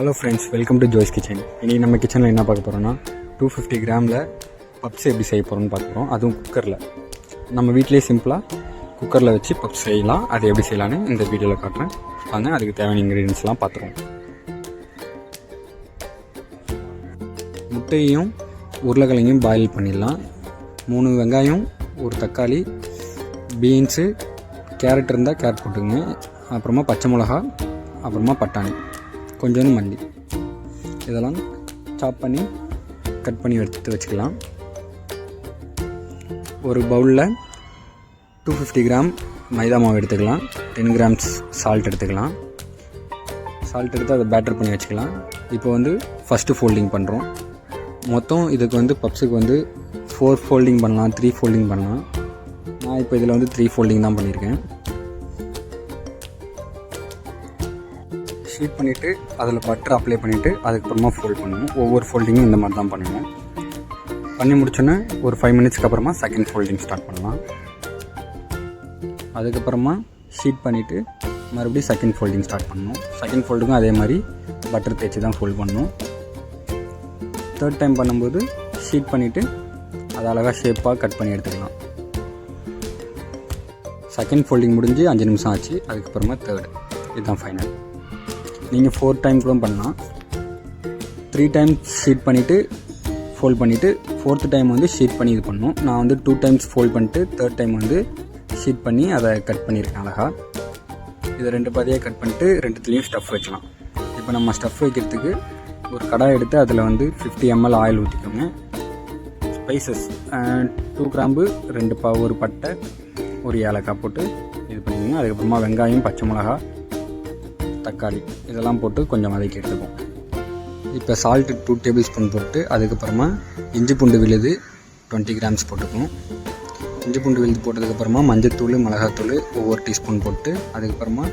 Hello friends welcome to Joy's kitchen இன்றைக்கி நம்ம கிச்சனில் என்ன பார்க்க போகிறோம்னா டூ ஃபிஃப்டி கிராமில் பப்ஸ் எப்படி செய்ய போகிறோம்னு பார்க்க போகிறோம் அதுவும் குக்கரில் நம்ம வீட்டிலேயே சிம்பிளாக குக்கரில் வச்சு பப்ஸ் செய்யலாம். அது எப்படி செய்யலான்னு இந்த வீடியோவில் காட்டுறேன். வாங்க அதுக்கு தேவையான இன்க்ரீடியன்ஸ்லாம் பார்த்துருவோம். முட்டையையும் உருளைக்கிழங்கையும் பாயில் பண்ணிடலாம். மூணு வெங்காயம் ஒரு தக்காளி பீன்ஸு கேரட் இருந்தால் கேரட் போட்டுங்க அப்புறமா பச்சை மிளகா அப்புறமா பட்டாணி. கொஞ்சோண்டு மல்லி. இதெல்லாம் சாப் பண்ணி கட் பண்ணி எடுத்து வச்சுக்கலாம். ஒரு பவுலில் டூ ஃபிஃப்டி கிராம் மைதா மாவு எடுத்துக்கலாம். டென் கிராம்ஸ் சால்ட் எடுத்துக்கலாம். சால்ட் எடுத்து அதை பேட்டர் பண்ணி வச்சுக்கலாம். இப்போ வந்து ஃபஸ்ட்டு ஃபோல்டிங் பண்ணுறோம் மொத்தம் இதுக்கு வந்து பப்ஸுக்கு வந்து ஃபோர் ஃபோல்டிங் பண்ணலாம் த்ரீ ஃபோல்டிங் பண்ணலாம். நான் இப்போ இதில் வந்து த்ரீ ஃபோல்டிங் தான் பண்ணியிருக்கேன். ஷீட் பண்ணிவிட்டு அதில் பட்டர் அப்ளை பண்ணிவிட்டு அதுக்கப்புறமா ஃபோல்ட் பண்ணுவோம். ஒவ்வொரு ஃபோல்டிங்கும் இந்த மாதிரி தான் பண்ணுவோம். பண்ணி முடிச்சோன்னே ஒரு ஃபைவ் மினிட்ஸ்க்கு அப்புறமா செகண்ட் ஃபோல்டிங் ஸ்டார்ட் பண்ணலாம். அதுக்கப்புறமா ஷீட் பண்ணிவிட்டு மறுபடியும் செகண்ட் ஃபோல்டிங் ஸ்டார்ட் பண்ணணும் செகண்ட் ஃபோல்டுக்கும் அதே மாதிரி பட்டர் தேய்ச்சி தான் ஃபோல்ட் பண்ணணும் தேர்ட் டைம் பண்ணும்போது ஷீட் பண்ணிவிட்டு அதை அழகாக ஷேப்பாக கட் பண்ணி எடுத்துக்கலாம். செகண்ட் ஃபோல்டிங் முடிஞ்சு அஞ்சு நிமிஷம் ஆச்சு. அதுக்கப்புறமா தேர்டு இதுதான் ஃபைனல் நீங்கள் ஃபோர் டைம் கூட பண்ணலாம். த்ரீ டைம்ஸ் ஷீட் பண்ணிவிட்டு ஃபோல்ட் பண்ணிவிட்டு ஃபோர்த்து டைம் வந்து ஷீட் பண்ணி இது பண்ணணும் நான் வந்து டூ டைம்ஸ் ஃபோல்ட் பண்ணிட்டு தேர்ட் டைம் வந்து ஷீட் பண்ணி அதை கட் பண்ணியிருக்கேன் அழகாக இதை ரெண்டு பாதியாக கட் பண்ணிட்டு ரெண்டுத்துலேயும் ஸ்டஃப் வைக்கலாம். இப்போ நம்ம ஸ்டஃப் வைக்கிறதுக்கு ஒரு கடாய் எடுத்து அதில் வந்து ஃபிஃப்டி எம்எல் ஆயில் ஊற்றிக்கோங்க ஸ்பைசஸ் டூ கிராம்பு ரெண்டு ப ஒரு பட்டை ஒரு ஏலக்காய் போட்டு இது பண்ணிக்கோங்க. அதுக்கப்புறமா வெங்காயம் பச்சை மிளகா தக்காளி இதெல்லாம் போட்டு கொஞ்சம் வதக்கி எடுத்துப்போம். இப்போ சால்ட்டு டூ டேபிள் ஸ்பூன் போட்டு அதுக்கப்புறமா இஞ்சி பூண்டு விழுது டுவெண்ட்டி கிராம்ஸ் போட்டுக்கணும். இஞ்சி பூண்டு விழுது போட்டதுக்கப்புறமா மஞ்சத்தூள் மிளகாத்தூள் ஒவ்வொரு டீஸ்பூன் போட்டு அதுக்கப்புறமா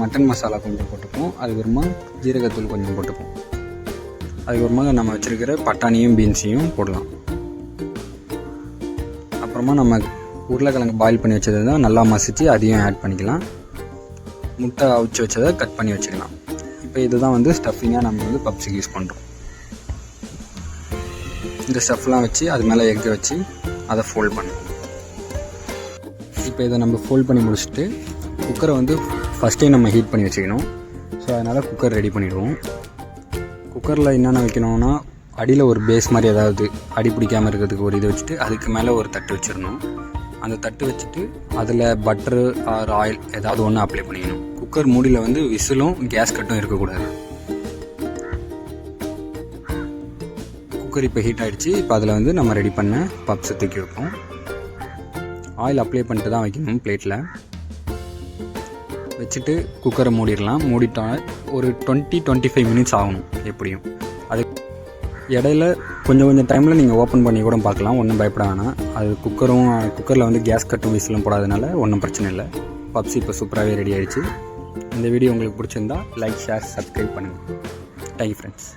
மட்டன் மசாலா கொஞ்சம் போட்டுப்போம். அதுக்கப்புறமா ஜீரகத்தூள் கொஞ்சம் போட்டுப்போம். அதுக்கப்புறமா நம்ம வச்சுருக்கிற பட்டாணியும் பீன்ஸையும் போடலாம். அப்புறமா நம்ம உருளைக்கிழங்கு பாயில் பண்ணி வச்சதை தான் நல்லா மசித்து அதையும் ஆட் பண்ணிக்கலாம். முட்டை அவிச்சு வச்சதை கட் பண்ணி வச்சுக்கலாம். இப்போ இதுதான் வந்து ஸ்டஃபிங்காக நம்ம வந்து பப்ஸுக்கு யூஸ் பண்ணுறோம் இந்த ஸ்டஃப்லாம் வச்சு அது மேலே எக்கை வச்சு அதை ஃபோல்ட் பண்ணுவோம். இப்போ இதை நம்ம ஃபோல்ட் பண்ணி முடிச்சுட்டு குக்கரை வந்து ஃபஸ்ட்டே நம்ம ஹீட் பண்ணி வச்சுக்கணும். ஸோ அதனால் குக்கர் ரெடி பண்ணிவிடுவோம் குக்கரில் என்னென்ன வைக்கணும்னா அடியில் ஒரு பேஸ் மாதிரி ஏதாவது அடி பிடிக்காமல் இருக்கிறதுக்கு ஒரு இது வச்சுட்டு அதுக்கு மேலே ஒரு தட்டு வச்சிடணும். அந்த தட்டு வச்சுட்டு அதில் பட்டரு ஆர் ஆயில் ஏதாவது ஒன்று அப்ளை பண்ணிக்கணும். குக்கர் மூடியில் வந்து விசிலும் கேஸ் கட்டும் இருக்கக்கூடாது. குக்கர் இப்போ ஹீட் ஆகிடுச்சு இப்போ அதில் வந்து நம்ம ரெடி பண்ண பப்ஸை தூக்கி வைப்போம். ஆயில் அப்ளை பண்ணிட்டு தான் வைக்கணும் பிளேட்டில் வச்சுட்டு குக்கரை மூடிடலாம். மூடிட்டால் ஒரு டுவெண்ட்டி டுவெண்ட்டி ஃபைவ் மினிட்ஸ் ஆகணும் எப்படியும். அது இடையில கொஞ்சம் கொஞ்சம் டைமில் நீங்கள் ஓப்பன் பண்ணி கூட பார்க்கலாம். ஒன்றும் பயப்பட வேணாம். அது குக்கரும் குக்கரில் வந்து கேஸ் கட்டும் விசிலும் போடாதனால ஒன்றும் பிரச்சனை இல்லை. பப்ஸி இப்போ சூப்பராகவே ரெடி ஆகிடுச்சு இந்த வீடியோ உங்களுக்கு பிடிச்சிருந்தா லைக் ஷேர் சப்ஸ்கிரைப் பண்ணுங்கள் தேங்க்யூ ஃப்ரெண்ட்ஸ்